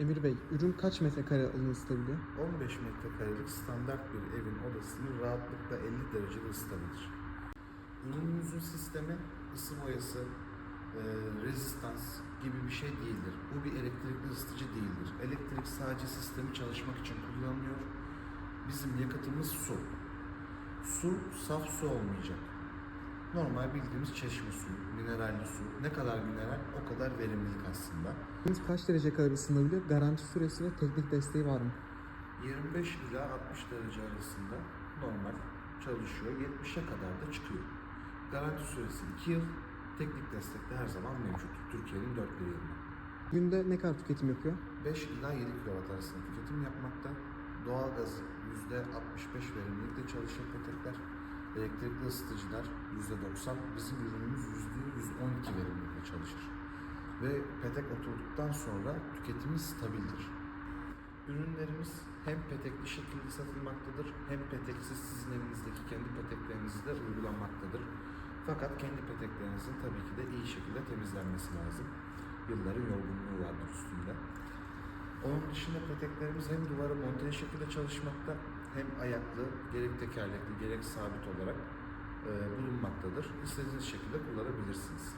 Emir Bey, ürün kaç metrekare alanı ısıtabiliyor? 15 metrekarelik standart bir evin odasını rahatlıkla 50 derecede ısıtabilir. Ürünümüzün sistemi ısı boyası, e, rezistans gibi bir şey değildir. Bu bir elektrikli ısıtıcı değildir. Elektrik sadece sistemi çalışmak için kullanılıyor. Bizim yakıtımız su. Su saf su olmayacak. Normal bildiğimiz çeşme suyu, mineralli su. Ne kadar mineral o kadar verimlilik aslında. Ürünümüz kaç derece kadar ısınabiliyor? Garanti süresi ve teknik desteği var mı? 25 ila 60 derece arasında normal çalışıyor. 70'e kadar da çıkıyor. Garanti süresi 2 yıl. Teknik destek de her zaman mevcut. Türkiye'nin dört bir yerinde. Günde ne kadar tüketim yapıyor? 5 ila 7 kW arasında tüketim yapmakta. Doğalgaz %65 verimlilikle çalışan petekler. Elektrikli ısıtıcılar %90. Bizim ürünümüz %112 verimlilikle çalışır. Ve petek oturduktan sonra tüketimi stabildir. Ürünlerimiz hem petekli şekilde satılmaktadır hem peteksiz sizin evinizdeki kendi peteklerinizde de uygulanmaktadır. Fakat kendi peteklerinizin tabii ki de iyi şekilde temizlenmesi lazım. Yılların yorgunluğu vardır üstünde. Onun dışında peteklerimiz hem duvara monteli şekilde çalışmakta hem ayaklı, gerek tekerlekli, gerek sabit olarak bulunmaktadır. İstediğiniz şekilde kullanabilirsiniz.